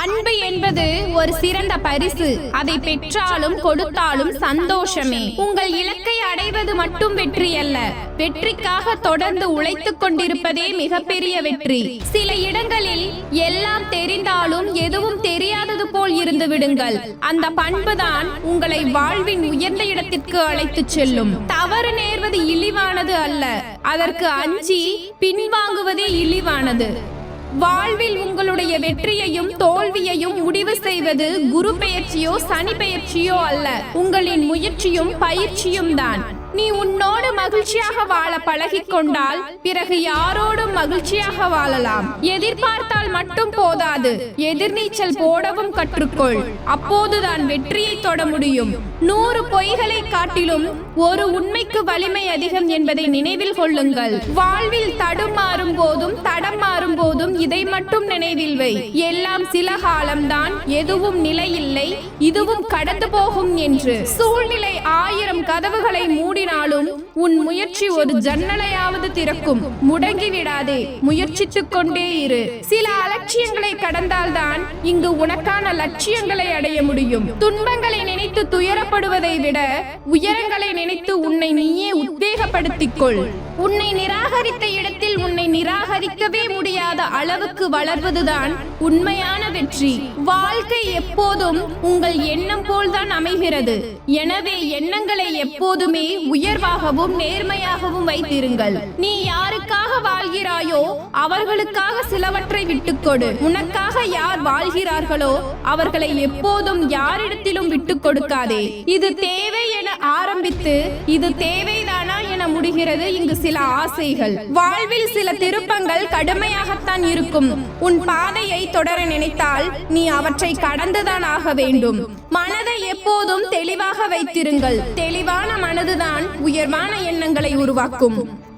அன்பு என்பது ஒரு சிறந்த பரிசு. அதை பெற்றாலும் கொடுத்தாலும் சந்தோஷமே. உங்கள் இலக்கை அடைவது மட்டும் வெற்றி அல்ல. வெற்றிக்காக தொடர்ந்து உழைத்துக் கொண்டிருப்பதே மிகப்பெரிய வெற்றி. சில இடங்களில் எல்லாம் தெரிந்தாலும் எதுவும் தெரியாதது போல் இருந்து விடுங்கள். அந்த பண்புதான் உங்களை வாழ்வின் உயர்ந்த இடத்திற்கு அழைத்துச் செல்லும். தவறு நேர்வது இழிவானது அல்ல. அதற்கு அஞ்சி பின்வாங்குவதே இழிவானது. வாழ்வில் உங்களுடைய வெற்றியையும் தோல்வியையும் முடிவு செய்வது குரு பெயர்ச்சியோ சனி பெயர்ச்சியோ அல்ல. உங்களின் முயற்சியும் பயிற்சியும் தான். நீ உன்னோடு மகிழ்ச்சியாக வாழ பழகிக் கொண்டால் பிறகு யாரோடும் மகிழ்ச்சியாக வாழலாம். எதிர்பார்த்தால் மட்டும் போதாது. எதிர்நீச்சல் போடவும் கற்றுக்கொள். அப்போதுதான் வெற்றியை தொட முடியும். நூறு பொய்களை காட்டிலும் ஒரு உண்மைக்கு வலிமை அதிகம் என்பதை நினைவில் கொள்ளுங்கள். வாழ்வில் தடுமாறும் போதும் தடம் மாறும் போதும் இதை மட்டும் நினைவில் வை. எல்லாம் சில காலம்தான் எதுவும் நிலையில்லை இதுவும் கடந்து போகும் என்று. சூழ்நிலை ஆயிரம் கதவுகளை மூடி மூடினாலும் உன் முயற்சி ஒரு ஜன்னலையாவது திறக்கும். முடங்கி விடாதே முயற்சித்துக் கொண்டே இரு. சில அலட்சியங்களை கடந்தால்தான் இங்கு உனக்கான லட்சியங்களை அடைய முடியும். துன்பங்களை நினைத்து துயரப்படுவதை விட உயரங்களை நினைத்து உன்னை நீயே உத்வேகப்படுத்திக் கொள். உன்னை நிராகரித்த இடத்தில் உன்னை நிராகரிக்கவே முடியாத அளவுக்கு வளர்வதுதான் உண்மையான வெற்றி. வாழ்க்கை எப்போதும் உங்கள் எண்ணம் போல்தான் அமைகிறது. எனவே எண்ணங்களை எப்போதுமே உயர்வாகவும் நேர்மையாகவும் வைத்திருங்கள். நீ யாருக்காக வாழ்கிறாயோ அவர்களுக்காக சிலவற்றை விட்டுக்கொடு உனக்காக யார் வாழ்கிறார்களோ அவர்களை எப்போதும் யாரிடத்திலும் விட்டுக் கொடுக்காதே. இது தேவை என ஆரம்பித்து இது தேவை என இங்கு சில ஆசைகள். வாழ்வில் சில திருப்பங்கள் கடுமையாகத்தான் இருக்கும். உன் பாதையை தொடர நினைத்தால் நீ அவற்றை கடந்துதான் ஆக வேண்டும். மனதை எப்போதும் தெளிவாக வைத்திருங்கள். தெளிவான மனதுதான் உயர்வான எண்ணங்களை உருவாக்கும்.